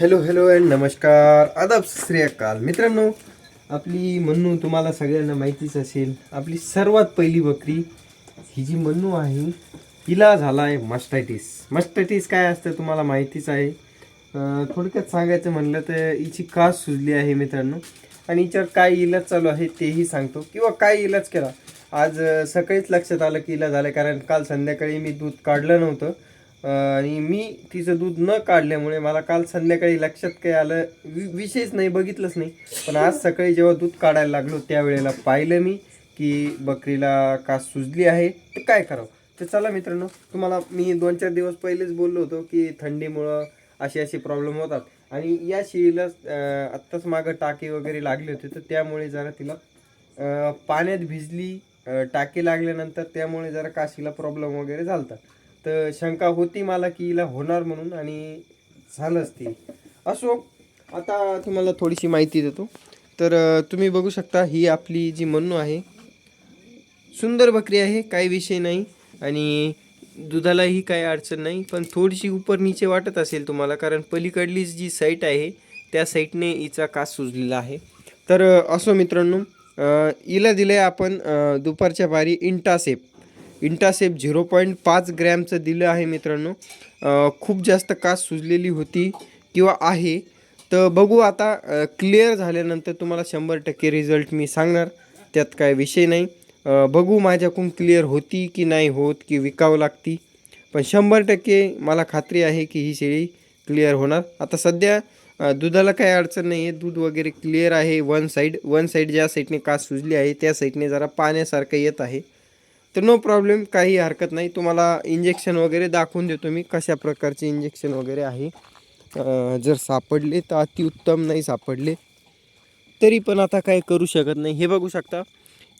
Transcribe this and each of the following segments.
Hello hello and नमस्कार. आदाब श्री अकाल मित्रांनो आपली मन्नू तुम्हाला सगळ्यांना माहितीच असेल आपली सर्वात पहिली बकरी ही जी मन्नू आहे हिला झाला आहे मस्टायटिस मस्टायटिस काय असतं तुम्हाला माहितीच आहे. थोडक्यात सांगायचं म्हणलं तर हिची कास सुजली आहे मित्रांनो. आणि हिच्यावर काय इलाज चालू आहे तेही सांगतो. किंवा काय इलाज केला? आज सकाळीच लक्षात आलं की इलाज झालं कारण काल संध्याकाळी मी दूध काढलं नव्हतं. आणि मी तिचं दूध न काढल्यामुळे मला काल संध्याकाळी लक्षात काय आलं. वि विषयच नाही बघितलंच नाही. पण आज सकाळी जेव्हा दूध काढायला लागलो त्यावेळेला पाहिलं मी की बकरीला कास सुजली आहे. तर काय करावं? तर चला मित्रांनो तुम्हाला मी दोन चार दिवस पहिलेच बोललो होतो की थंडीमुळं असे असे प्रॉब्लेम होतात. आणि या शेळीला आत्ताच मागं टाके वगैरे लागले होते. तर त्यामुळे जरा तिला पाण्यात भिजली टाकी टाके लागल्यानंतर त्यामुळे जरा काशीला प्रॉब्लेम वगैरे झालता. तर शंका होती मला की हिला होणार म्हणून आणि झालंच ते. असो आता तुम्हाला थोडीशी माहिती देतो. तर तुम्ही बघू शकता ही आपली जी मन्नू आहे सुंदर बकरी आहे काही विषय नाही आणि दुधालाही काही अडचण नाही पण थोडीशी उपर नीचे वाटत असेल तुम्हाला कारण पलीकडली जी साईट आहे त्या साईटने हिचा कास सुजलेला आहे. तर असो मित्रांनो हिला दिलं आहे आपण दुपारच्या बारी इंटासेप इंटासेप झिरो पॉईंट पाच ग्रॅमचं दिलं आहे मित्रांनो. खूप जास्त कास सुजलेली होती किंवा आहे. तर बघू आता क्लिअर झाल्यानंतर तुम्हाला शंभर टक्के रिझल्ट मी सांगणार. त्यात काय विषय नाही. बघू माझ्याकडून क्लिअर होती की नाही होत की विकावं लागती. पण शंभर टक्के मला खात्री आहे की ही शेळी क्लिअर होणार. आता सध्या दुधाला काही अडचण नाही आहे दूध वगैरे क्लिअर आहे. वन साईड वन साईड ज्या साईडने कास सुजली आहे त्या साईडने जरा पाण्यासारखं येत आहे. तर नो प्रॉब्लेम काही हरकत नाही. तुम्हाला इंजेक्शन वगैरे दाखवून देतो मी कशा प्रकारचे इंजेक्शन वगैरे आहे. जर सापडले तर अतिउत्तम नाही सापडले तरी पण आता काय करू शकत नाही. हे बघू शकता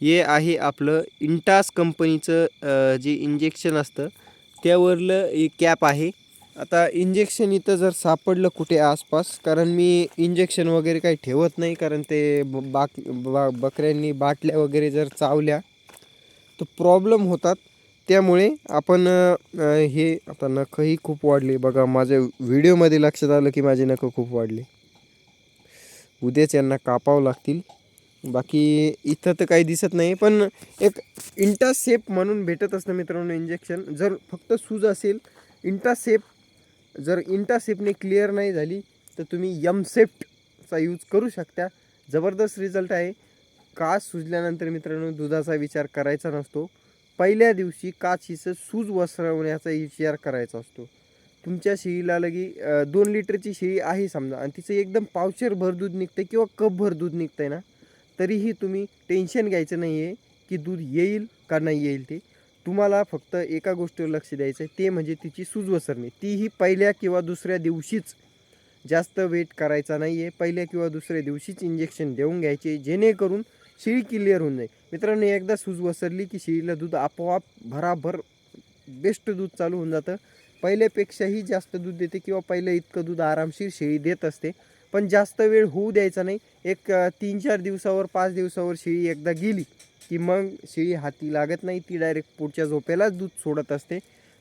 हे आहे आपलं इंटास कंपनीचं जे इंजेक्शन असतं त्यावरलं एक कॅप आहे. आता इंजेक्शन इथं जर सापडलं कुठे आसपास कारण मी इंजेक्शन वगैरे काही ठेवत नाही कारण ते ब- बाक बा बकऱ्यांनी बाटल्या वगैरे जर चावल्या तर प्रॉब्लेम होतात. त्यामुळे आपण हे आता नखही खूप वाढले. बघा माझ्या व्हिडिओमध्ये लक्षात आलं की माझे नखं खूप वाढले. उद्याच यांना कापावं लागतील. बाकी इथं तर काही दिसत नाही पण एक इंटासेप म्हणून भेटत असतं मित्रांनो इंजेक्शन जर फक्त सूज असेल इंटासेप जर इंटासेपने क्लिअर नाही झाली तर तुम्ही यमसेप्टचा यूज करू शकता. जबरदस्त रिझल्ट आहे. काच सुजल्यानंतर मित्रांनो दुधाचा विचार करायचा नसतो. पहिल्या दिवशी काच हिचं सूज वसरवण्याचा विचार करायचा असतो. तुमच्या शेळीला लगी दोन लिटरची शेळी आहे समजा आणि तिचं एकदम पावशेर भर दूध निघतं किंवा कप भर दूध निघतंय ना तरीही तुम्ही टेन्शन घ्यायचं नाही आहे की दूध येईल का नाही येईल ते. तुम्हाला फक्त एका गोष्टीवर लक्ष द्यायचं आहे ते म्हणजे तिची सूज वसरणे. तीही पहिल्या किंवा दुसऱ्या दिवशीच जास्त वेट करायचा नाही आहे पहिल्या किंवा दुसऱ्या दिवशीच इंजेक्शन देऊन घ्यायचे जेणेकरून शेळी क्लिअर होऊन जाईल. मित्रांनो एकदा सूज वसरली की शेळीला दूध आपोआप भराभर बेस्ट दूध चालू होऊन जातं. पहिल्यापेक्षाही जास्त दूध देते किंवा पहिलं इतकं दूध आरामशीर शेळी देत असते. पण जास्त वेळ होऊ द्यायचा नाही. एक तीन चार दिवसावर पाच दिवसावर शेळी एकदा गेली की मग शेळी हाती लागत नाही. ती डायरेक्ट पुढच्या झोपेलाच दूध सोडत असते.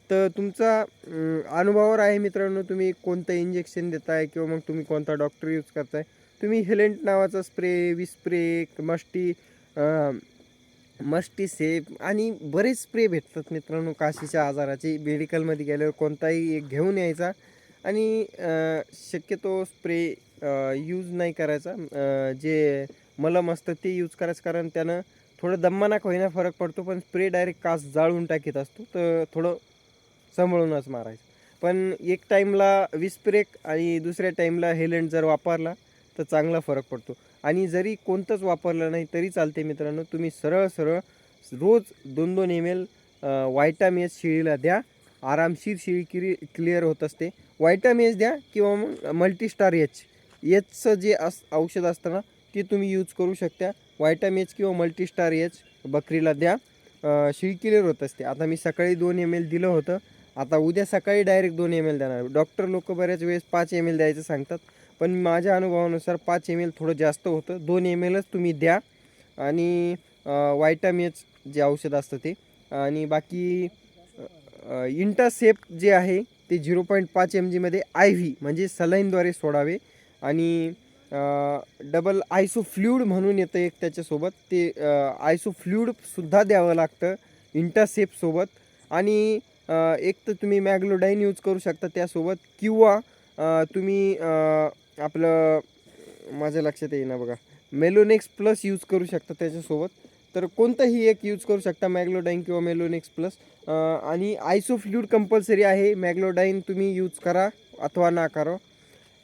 तर तुमचा अनुभवावर आहे मित्रांनो तुम्ही कोणतं इंजेक्शन देताय किंवा मग तुम्ही कोणता डॉक्टर यूज करताय? तुम्ही हेलेंट नावाचा स्प्रे विस्प्रे मस्टी मस्टी सेप आणि बरेच स्प्रे भेटतात मित्रांनो काशीच्या आजाराचे. मेडिकलमध्ये गेल्यावर कोणताही एक घेऊन यायचा आणि शक्यतो स्प्रे यूज नाही करायचा. जे मलम असतं ते यूज करायचं कारण त्यानं थोडं दम्मानाक होईना फरक पडतो पण स्प्रे डायरेक्ट कास जाळून टाकीत असतो तर थोडं सांभाळूनच मारायचं. पण एक टाईमला विस्प्रेक आणि दुसऱ्या टाईमला हेलेंट जर वापरला तर चांगला फरक पडतो. आणि जरी कोणतंच वापरलं नाही तरी चालते मित्रांनो तुम्ही सरळ सरळ रोज दोन दोन एम एल वायटामिएस शिळीला द्या. आरामशीर शिळी किरी क्लिअर होत असते. वायटामिएस द्या किंवा मग मल्टीस्टार एच एचचं जे अस औषध असतं ना ते तुम्ही यूज करू शकता. वायटामिएच किंवा मल्टीस्टार एच बकरीला द्या. शिळी क्लिअर होत असते. आता मी सकाळी दोन एम एल दिलं होतं. आता उद्या सकाळी डायरेक्ट दोन एम एल देणार. डॉक्टर लोक बऱ्याच वेळेस पाच एम एल द्यायचं सांगतात. पण माझ्या अनुभवानुसार पाच एम एल थोडं जास्त होतं. दोन एम एलच तुम्ही द्या आणि वायटामिएच जे औषध असतं ते. आणि बाकी इंटासेप जे आहे ते झिरो पॉईंट पाच एम जीमध्ये आय व्ही म्हणजे सलाईनद्वारे सोडावे. आणि डबल आयसो फ्ल्यूड म्हणून येतं एक त्याच्यासोबत. ते आयसोफ्ल्यूडसुद्धा द्यावं लागतं इंटासेपसोबत आणि एक तर तुम्ही मॅग्लोडाईन यूज करू शकता त्यासोबत किंवा तुम्ही आपलं माझ्या लक्षात येईना बघा. मेलोनेक्स प्लस यूज करू शकता त्याच्यासोबत. तर कोणतंही एक यूज करू शकता मॅग्लोडाईन किंवा मेलोनेक्स प्लस आणि आयसोफ्ल्यूड कंपल्सरी आहे. मॅग्लोडाईन तुम्ही यूज करा अथवा ना करा.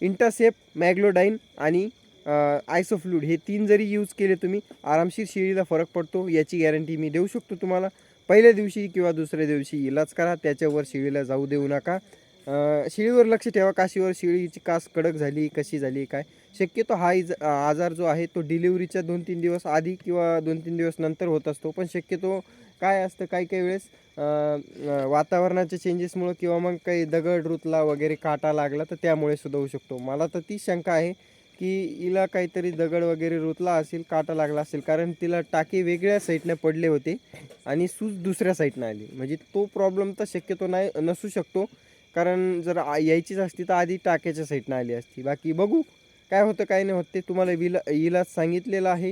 इंटासेप मॅग्लोडाईन आणि आयसोफ्लूड हे तीन जरी यूज केले तुम्ही आरामशीर शेळीला फरक पडतो. याची गॅरंटी मी देऊ शकतो तुम्हाला. पहिल्या दिवशी किंवा दुसऱ्या दिवशी इलाज करा. त्याच्यावर शेळीला जाऊ देऊ नका. शिळीवर लक्ष ठेवा काशीवर शिळीची कास कडक झाली कशी झाली काय? शक्यतो हा इज आजार जो आहे तो डिलिव्हरीच्या दोन तीन दिवस आधी किंवा दोन तीन दिवस नंतर होत असतो. पण शक्यतो काय असतं काही काही वेळेस वातावरणाच्या चेंजेसमुळं किंवा मग काही दगड रुतला वगैरे काटा लागला तर त्यामुळे सुद्धा होऊ शकतो. मला तर ती शंका आहे की हिला काहीतरी दगड वगैरे रुतला असेल काटा लागला असेल कारण तिला टाके वेगळ्या साईडने पडले होते आणि सूज दुसऱ्या साईडनं आली. म्हणजे तो प्रॉब्लेम तर शक्यतो नाही नसू शकतो. कारण जर यायचीच असती तर आधी टाक्याच्या साईडनं आली असती. बाकी बघू काय होतं काय नाही होत ते तुम्हाला विला इलाज सांगितलेलं आहे.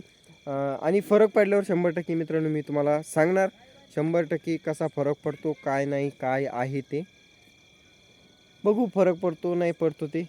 आणि फरक पडल्यावर शंभर टक्के मित्रांनो मी तुम्हाला सांगणार शंभर टक्के कसा फरक पडतो काय नाही काय आहे ते. बघू फरक पडतो नाही पडतो ते.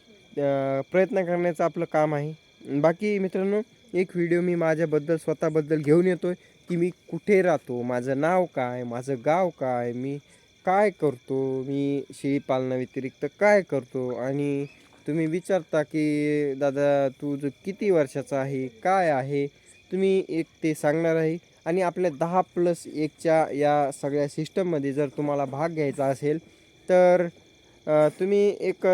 प्रयत्न करण्याचं आपलं काम आहे. बाकी मित्रांनो एक व्हिडिओ मी माझ्याबद्दल स्वतःबद्दल घेऊन येतो आहे की मी कुठे राहतो माझं नाव काय माझं गाव काय मी काय करतो? मी शेळीपालनाव्यतिरिक्त काय करतो? आणि तुम्ही विचारता की दादा तू जो किती वर्षाचा आहे? काय आहे? तुम्ही एक ते सांगणार आहे. आणि आपल्या दहा प्लस एकच्या या सगळ्या सिस्टममध्ये जर तुम्हाला भाग घ्यायचा असेल तर तुम्ही एक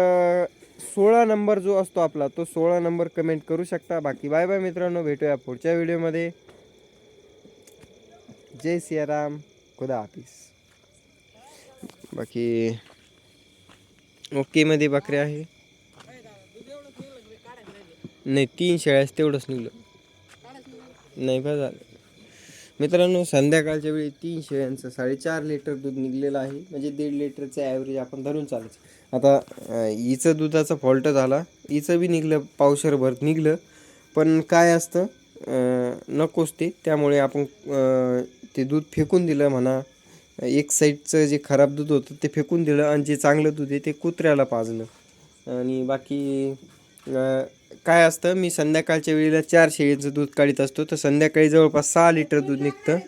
सोळा नंबर जो असतो आपला तो सोळा नंबर कमेंट करू शकता. बाकी बाय बाय मित्रांनो भेटूया पुढच्या व्हिडिओमध्ये. जय सियाराम. खुदा हाफिज. बाकी ओकेमध्ये बकऱ्या आहे. नाही तीन शेळ्यास तेवढंच निघलं. नाही बा झालं. मित्रांनो संध्याकाळच्या वेळी तीन शेळ्यांचं साडेचार लिटर दूध निघलेलं आहे. म्हणजे दीड लिटरचं ॲव्हरेज आपण धरून चालायचं. आता हिचं दुधाचा फॉल्ट झाला. हिचं बी निघलं पावशरभर निघलं. पण काय असतं नकोच ते. त्यामुळे आपण ते दूध फेकून दिलं म्हणा एक साईडचं जे खराब दूध होतं ते फेकून दिलं आणि जे चांगलं दूध आहे ते कुत्र्याला पाजलं. आणि बाकी काय असतं मी संध्याकाळच्या वेळेला चार शेळीचं दूध काढीत असतो तर संध्याकाळी जवळपास सहा लिटर दूध निघतं.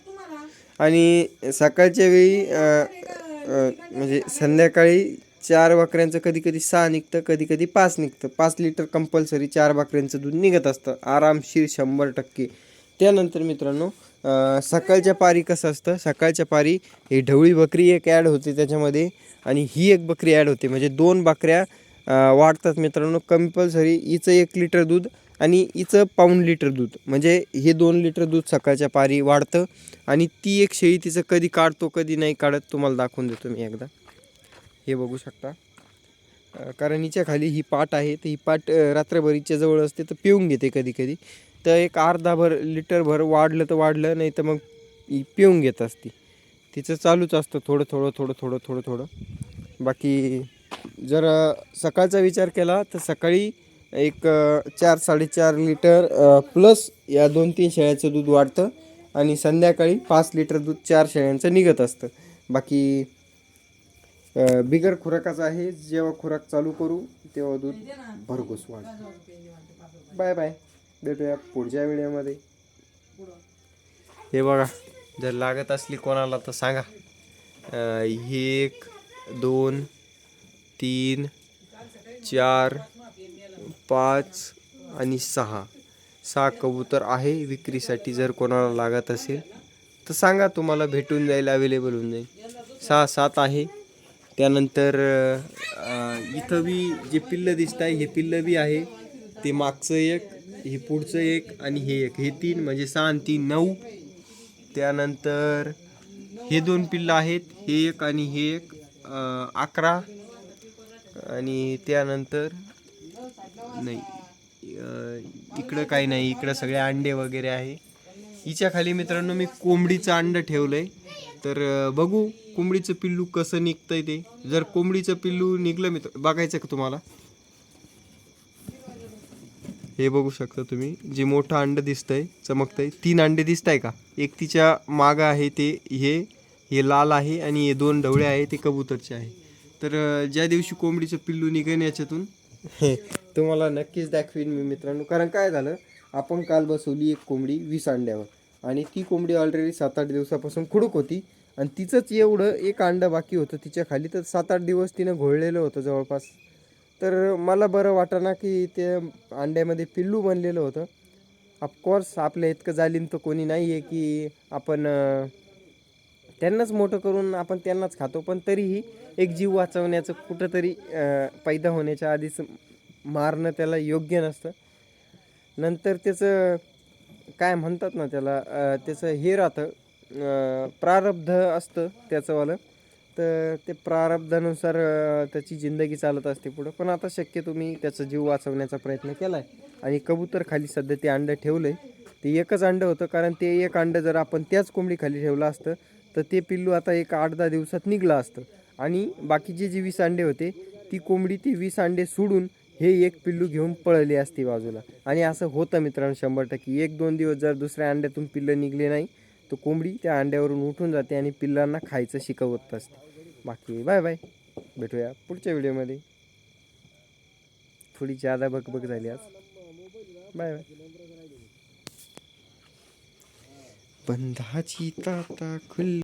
आणि सकाळच्या वेळी म्हणजे संध्याकाळी चार बकऱ्यांचं कधी कधी सहा निघतं कधी कधी पाच निघतं. पाच लिटर कंपल्सरी चार बकऱ्यांचं दूध निघत असतं. आरामशीर शंभर टक्के. त्यानंतर मित्रांनो सकाळच्या पारी कसं असतं? सकाळच्या पारी ही ढवळी बकरी एक ॲड होते त्याच्यामध्ये आणि ही एक बकरी ॲड होते. म्हणजे दोन बकऱ्या वाढतात मित्रांनो. कंपल्सरी हिचं एक लिटर दूध आणि हिचं पाऊण लिटर दूध. म्हणजे हे दोन लिटर दूध सकाळच्या पारी वाढतं आणि ती एक शेळी तिचं कधी काढतो कधी नाही काढत तुम्हाला दाखवून देतो मी एकदा. हे बघू शकता. कारण हिच्या खाली ही पाट आहे. तर ही पाट रात्रभरीच्या जवळ असते तर पिऊन घेते कधी कधी. तर एक अर्धाभर लिटरभर वाढलं तर वाढलं नाही तर मग पिऊन घेत असते. तिचं चालूच असतं थोडं थोडं थोडं थोडं थोडं थोडं. बाकी जर सकाळचा विचार केला तर सकाळी एक चार साडेचार लिटर प्लस या दोन तीन शेळ्याचं दूध वाढतं आणि संध्याकाळी पाच लिटर दूध चार शेळ्यांचं निघत असतं. बाकी बिगर खुराकाचं आहे जेव्हा खुराक चालू करू तेव्हा दूध भरघोस वाढतं. Bye bye. भेटूया पुढच्या व्हिडिओमध्ये. हे बघा जर लागत असली कोणाला तर सांगा. एक दोन तीन चार पाच आणि सहा. सहा कबूतर आहे विक्रीसाठी जर कोणाला लागत असेल तर सांगा तुम्हाला भेटून जाईल अवेलेबल होऊन जाईल. सहा सात आहे. त्यानंतर इथं बी जे पिल्लं दिसत आहे हे पिल्लं बी आहे. ते मागचं एक हे पुढचं एक आणि हे एक. हे तीन म्हणजे सहा आणि तीन नऊ. त्यानंतर हे दोन पिल्लं आहेत हे एक आणि हे एक अकरा. आणि त्यानंतर नाही इकडं काही नाही इकडं सगळे अंडे वगैरे आहे. हिच्या खाली मित्रांनो मी कोंबडीचं अंड ठेवलं आहे तर बघू कोंबडीचं पिल्लू कसं निघतंय ते. जर कोंबडीचं पिल्लू निघलं मित्र बघायचं का तुम्हाला? हे बघू शकता तुम्ही. जे मोठं अंड दिसतंय चमकतंय तीन अंडे दिसत आहे का? एक तिच्या मागं आहे ते हे हे लाल आहे आणि हे दोन ढवळे आहे ते कबूतरचे आहे. तर ज्या दिवशी कोंबडीचं पिल्लू निघेन याच्यातून तुम्हाला नक्कीच दाखवीन मी मित्रांनो. कारण काय झालं आपण काल बसवली एक कोंबडी वीस अंड्यावर आणि ती कोंबडी ऑलरेडी सात आठ दिवसापासून खुडूक होती आणि तिचंच एवढं एक अंडं बाकी होतं तिच्या खाली. तर सात आठ दिवस तिनं घोळलेलं होतं जवळपास. तर मला बरं वाटना की ते अंड्यामध्ये पिल्लू बनलेलं होतं. ऑफकोर्स आपल्या इतकं जालीम तर कोणी नाही आहे की आपण त्यांनाच मोठं करून आपण त्यांनाच खातो. पण तरीही एक जीव वाचवण्याचं कुठंतरी पैदा होण्याच्या आधीच मारणं त्याला योग्य नसतं. नंतर त्याचं काय म्हणतात ना त्याला त्याचं हे राहतं प्रारब्ध असतं त्याचंवालं. तर ते प्रारब्धानुसार त्याची जिंदगी चालत असते पुढं. पण आता शक्यतो मी त्याचा जीव वाचवण्याचा प्रयत्न केला आहे आणि कबूतर खाली सध्या ते अंडं ठेवलं आहे ते एकच अंडं होतं कारण ते एक अंडं जर आपण त्याच कोंबडीखाली ठेवलं असतं तर ते पिल्लू आता एक आठ दहा दिवसात निघलं असतं. आणि बाकीचे जे वीस अंडे होते ती कोंबडी ती वीस अंडे सोडून हे एक पिल्लू घेऊन पळली असती बाजूला. आणि असं होतं मित्रांनो शंभर टक्के. एक दोन दिवस जर दुसऱ्या अंड्यातून पिल्लं निघले नाही तर कोंबडी त्या अंड्यावरून उठून जाते आणि पिल्लांना खायचं शिकवत असते. बाकी बाय बाय. भेटूया पुढच्या व्हिडिओमध्ये. थोडी जादा बकबक झाली आज. Bye bye. बंधाची ताता खुल्ली